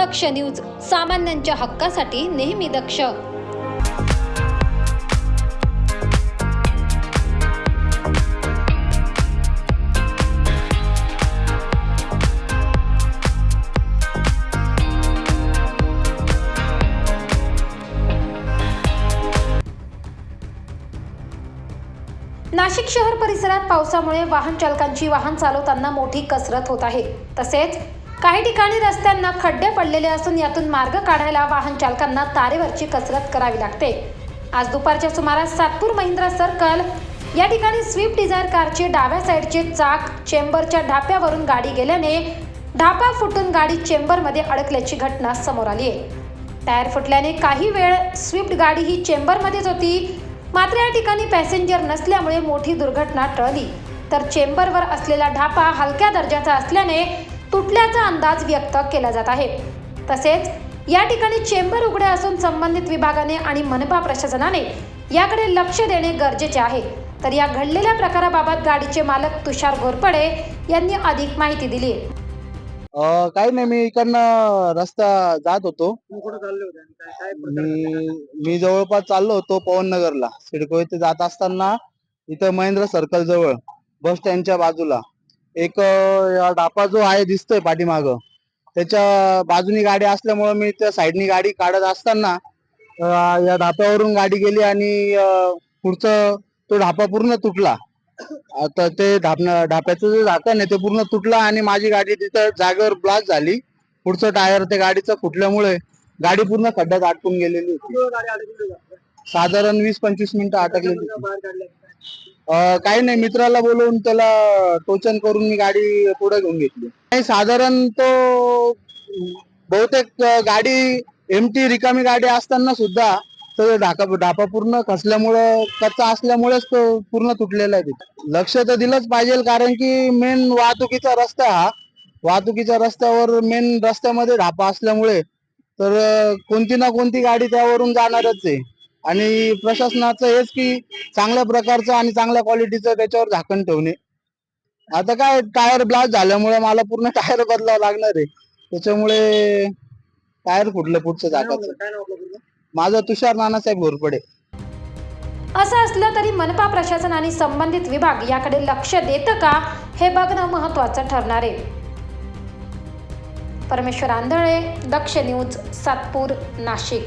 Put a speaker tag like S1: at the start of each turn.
S1: दक्ष news सामान्यांच्या हक्कासाठी नेहमी दक्ष. नाशिक शहर परिसरात पावसामुळे वाहन चालकांची वाहन चालवताना मोठी कसरत होत आहे. तसेच काही ठिकाणी रस्त्यांना खड्डे पडलेले असून यातून मार्ग काढायला वाहन चालकांना तारेवरची कसरत करावी लागते. आज दुपारच्या सुमारास सातपूर महिंद्रा सर्कल या ठिकाणी स्विफ्ट डिझायर कारचे डाव्या साईडचे चाक चेंबरच्या ढाप्यावरून गाडी गेल्याने ढापा फुटून गाडी चेंबरमध्ये अडकल्याची घटना समोर आली आहे. टायर फुटल्याने काही वेळ स्विफ्ट गाडी ही चेंबरमध्येच होती. मात्र या ठिकाणी पॅसेंजर नसल्यामुळे मोठी दुर्घटना टळली. तर चेंबरवर असलेला ढापा हलक्या दर्जाचा असल्याने तुटल्याचा अंदाज व्यक्त केला जात आहे. तसेच या ठिकाणी चेंबर उघडे असून संबंधित विभागाने आणि मनपा प्रशासनाने याकडे लक्ष देणे गरजेचे आहे. तर या घडलेल्या प्रकाराबाबत गाडीचे मालक तुषार घोरपडे यांनी अधिक माहिती दिली
S2: काही नाही मी इकडनं रस्ता जात होतो. मी मी जवळपास चाललो होतो पवन नगरला सिडको इथे जात असताना इथं महेंद्र सर्कल जवळ बस स्टँडच्या बाजूला. एक डापा जो आहे दिसतोय पाठीमाग त्याच्या बाजूनी गाडी असल्यामुळे मी त्या साईडनी गाडी काढत असताना या ढाप्यावरून गाडी गेली आणि पुढचं तो ढापा पूर्ण तुटला. आता ते ढापणं ढाप्याचं जे झाकण आहे ते पूर्ण तुटलं आणि माझी गाडी तिथं जागेवर ब्लास्ट झाली. पुढचं टायर ते गाडीचं फुटल्यामुळे गाडी पूर्ण खड्ड्यात अटकून गेलेली होती. साधारण वीस पंचवीस मिनिटं अटकलेली होती. काही नाही मित्राला बोलवून त्याला टोचन करून मी गाडी पुढे घेऊन घेतली नाही साधारण तो बहुतेक गाडी एमटी रिकामी गाडी असताना सुद्धा तो ढाका ढापा पूर्ण खचल्यामुळं कच्चा असल्यामुळेच तो पूर्ण तुटलेला आहे तिथे. लक्ष तर दिलंच पाहिजे कारण की मेन वाहतुकीचा रस्ता हा वाहतुकीच्या रस्त्यावर मेन रस्त्यामध्ये ढापा असल्यामुळे तर कोणती ना कोणती गाडी त्यावरून जाणारच आहे आणि प्रशासनाचं हेच की चांगल्या प्रकारचं आणि चांगल्या क्वालिटीचं त्याच्यावर झाकण ठेवणे. आता काय टायर ब्लास्ट झाल्यामुळे मला पूर्ण टायर बदलावं लागणार आहे. त्याच्यामुळे टायर फुटलं पुढचं झाकाचं? माझं तुषार नानासाहेब घोरपडे.
S1: असं असलं तरी मनपा प्रशासन आणि संबंधित विभाग याकडे लक्ष देतं का हे बघणं महत्त्वाचं ठरणार आहे. परमेश्वर आंधळे दक्ष न्यूज सातपूर नाशिक.